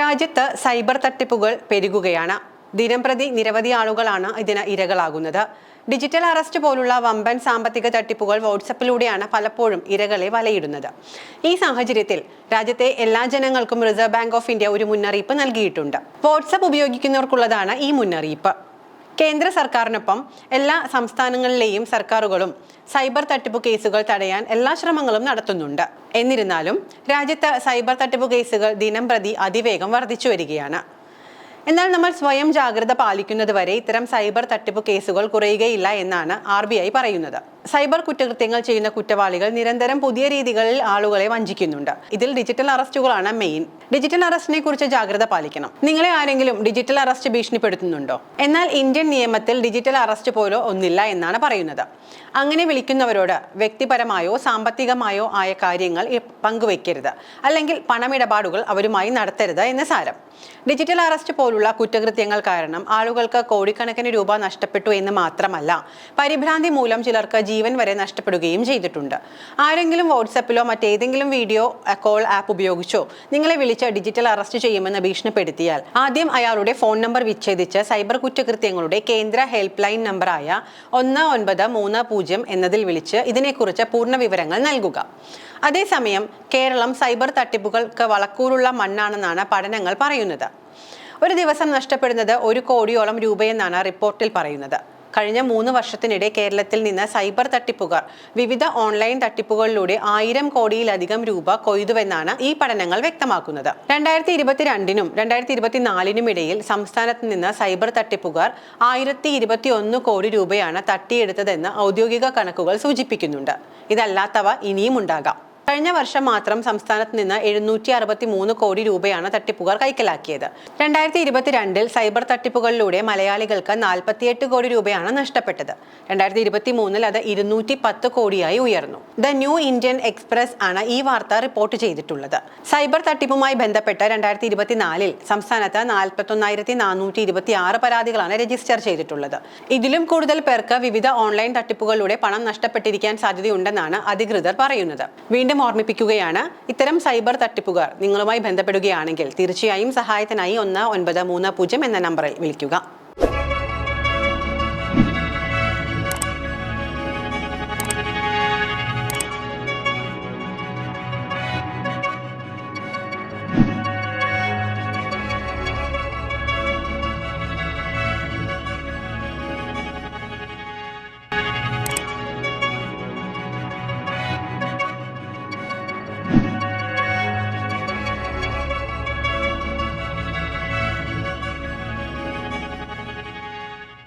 രാജ്യത്ത് സൈബർ തട്ടിപ്പുകൾ പെരുകുകയാണ്. ദിനംപ്രതി നിരവധി ആളുകളാണ് ഇതിന് ഇരകളാകുന്നത്. ഡിജിറ്റൽ അറസ്റ്റ് പോലുള്ള വമ്പൻ സാമ്പത്തിക തട്ടിപ്പുകൾ വാട്സപ്പിലൂടെയാണ് പലപ്പോഴും ഇരകളെ വലയിടുന്നത്. ഈ സാഹചര്യത്തിൽ രാജ്യത്തെ എല്ലാ ജനങ്ങൾക്കും റിസർവ് ബാങ്ക് ഓഫ് ഇന്ത്യ ഒരു മുന്നറിയിപ്പ് നൽകിയിട്ടുണ്ട്. വാട്സപ്പ് ഉപയോഗിക്കുന്നവർക്കുള്ളതാണ് ഈ മുന്നറിയിപ്പ്. കേന്ദ്ര സർക്കാരിനൊപ്പം എല്ലാ സംസ്ഥാനങ്ങളിലെയും സർക്കാരുകളും സൈബർ തട്ടിപ്പ് കേസുകൾ തടയാൻ എല്ലാ ശ്രമങ്ങളും നടത്തുന്നുണ്ട്. എന്നിരുന്നാലും രാജ്യത്ത് സൈബർ തട്ടിപ്പ് കേസുകൾ ദിനം പ്രതി അതിവേഗം വർദ്ധിച്ചു വരികയാണ്. എന്നാൽ നമ്മൾ സ്വയം ജാഗ്രത പാലിക്കുന്നത് വരെ ഇത്തരം സൈബർ തട്ടിപ്പ് കേസുകൾ കുറയുകയില്ല എന്നാണ് ആർ പറയുന്നത്. സൈബർ കുറ്റകൃത്യങ്ങൾ ചെയ്യുന്ന കുറ്റവാളികൾ നിരന്തരം പുതിയ രീതികളിൽ ആളുകളെ വഞ്ചിക്കുന്നുണ്ട്. ഇതിൽ ഡിജിറ്റൽ അറസ്റ്റുകളാണ് മെയിൻ ഡിജിറ്റൽ അറസ്റ്റിനെ കുറിച്ച് ജാഗ്രത പാലിക്കണം. നിങ്ങളെ ആരെങ്കിലും ഡിജിറ്റൽ അറസ്റ്റ് ഭീഷണിപ്പെടുത്തുന്നുണ്ടോ? എന്നാൽ ഇന്ത്യൻ നിയമത്തിൽ ഡിജിറ്റൽ അറസ്റ്റ് പോലോ ഒന്നില്ല എന്നാണ് പറയുന്നത്. അങ്ങനെ വിളിക്കുന്നവരോട് വ്യക്തിപരമായോ സാമ്പത്തികമായോ ആയ കാര്യങ്ങൾ പങ്കുവെക്കരുത്. അല്ലെങ്കിൽ പണമിടപാടുകൾ അവരുമായി നടത്തരുത് എന്ന് സാരം. ഡിജിറ്റൽ അറസ്റ്റ് പോലുള്ള കുറ്റകൃത്യങ്ങൾ കാരണം ആളുകൾക്ക് കോടിക്കണക്കിന് രൂപ നഷ്ടപ്പെട്ടു എന്ന് മാത്രമല്ല പരിഭ്രാന്തി മൂലം ചിലർക്ക് ജീവൻ വരെ നഷ്ടപ്പെടുകയും ചെയ്തിട്ടുണ്ട്. ആരെങ്കിലും വാട്സപ്പിലോ മറ്റേതെങ്കിലും വീഡിയോ കോൾ ആപ്പ് ഉപയോഗിച്ചോ നിങ്ങളെ വിളിച്ച് ഡിജിറ്റൽ അറസ്റ്റ് ചെയ്യുമെന്ന് ഭീഷണിപ്പെടുത്തിയാൽ ആദ്യം അയാളുടെ ഫോൺ നമ്പർ വിച്ഛേദിച്ച് സൈബർ കുറ്റകൃത്യങ്ങളുടെ കേന്ദ്ര ഹെൽപ്പ് ലൈൻ നമ്പറായ ഒന്ന് ഒൻപത് മൂന്ന് പൂജ്യം എന്നതിൽ വിളിച്ച് ഇതിനെക്കുറിച്ച് പൂർണ വിവരങ്ങൾ നൽകുക. അതേസമയം കേരളം സൈബർ തട്ടിപ്പുകൾക്ക് വളക്കൂറുള്ള മണ്ണാണെന്നാണ് പഠനങ്ങൾ പറയുന്നത്. ഒരു ദിവസം നഷ്ടപ്പെടുന്നത് ഒരു കോടിയോളം രൂപയെന്നാണ് റിപ്പോർട്ടിൽ പറയുന്നത്. കഴിഞ്ഞ മൂന്ന് വർഷത്തിനിടെ കേരളത്തിൽ നിന്ന് സൈബർ തട്ടിപ്പുകാർ വിവിധ ഓൺലൈൻ തട്ടിപ്പുകളിലൂടെ ആയിരം കോടിയിലധികം രൂപ കൊയ്തുവെന്നാണ് ഈ പഠനങ്ങൾ വ്യക്തമാക്കുന്നത്. രണ്ടായിരത്തി ഇരുപത്തിരണ്ടിനും രണ്ടായിരത്തി ഇരുപത്തിനാലിനും ഇടയിൽ സംസ്ഥാനത്ത് നിന്ന് സൈബർ തട്ടിപ്പുകാർ ആയിരത്തി ഇരുപത്തി ഒന്ന് കോടി രൂപയാണ് തട്ടിയെടുത്തതെന്ന് ഔദ്യോഗിക കണക്കുകൾ സൂചിപ്പിക്കുന്നുണ്ട്. ഇതല്ലാത്തവ ഇനിയും ഉണ്ടാകാം. കഴിഞ്ഞ വർഷം മാത്രം സംസ്ഥാനത്ത് നിന്ന് എഴുന്നൂറ്റി അറുപത്തി മൂന്ന് കോടി രൂപയാണ് തട്ടിപ്പുകാർ കൈക്കലാക്കിയത്. രണ്ടായിരത്തി ഇരുപത്തിരണ്ടിൽ സൈബർ തട്ടിപ്പുകളിലൂടെ മലയാളികൾക്ക് നാൽപ്പത്തിയെട്ട് കോടി രൂപയാണ് നഷ്ടപ്പെട്ടത്. രണ്ടായിരത്തി ഇരുപത്തി മൂന്നിൽ അത് ഇരുന്നൂറ്റി പത്ത് കോടിയായി ഉയർന്നു. ദ ന്യൂ ഇന്ത്യൻ എക്സ്പ്രസ് ആണ് ഈ വാർത്ത റിപ്പോർട്ട് ചെയ്തിട്ടുള്ളത്. സൈബർ തട്ടിപ്പുമായി ബന്ധപ്പെട്ട് രണ്ടായിരത്തി ഇരുപത്തിനാലിൽ സംസ്ഥാനത്ത് നാൽപ്പത്തൊന്നായിരത്തി നാനൂറ്റി ഇരുപത്തി ആറ് പരാതികളാണ് രജിസ്റ്റർ ചെയ്തിട്ടുള്ളത്. ഇതിലും കൂടുതൽ പേർക്ക് വിവിധ ഓൺലൈൻ തട്ടിപ്പുകളിലൂടെ പണം നഷ്ടപ്പെട്ടിരിക്കാൻ സാധ്യതയുണ്ടെന്നാണ് അധികൃതർ പറയുന്നത്. വീണ്ടും ഓർമ്മിപ്പിക്കുകയാണ്. ഇത്തരം സൈബർ തട്ടിപ്പുകാർ നിങ്ങളുമായി ബന്ധപ്പെടുകയാണെങ്കിൽ തീർച്ചയായും സഹായത്തിനായി ഒന്ന് ഒൻപത് മൂന്ന് പൂജ്യം എന്ന നമ്പറിൽ വിളിക്കുക.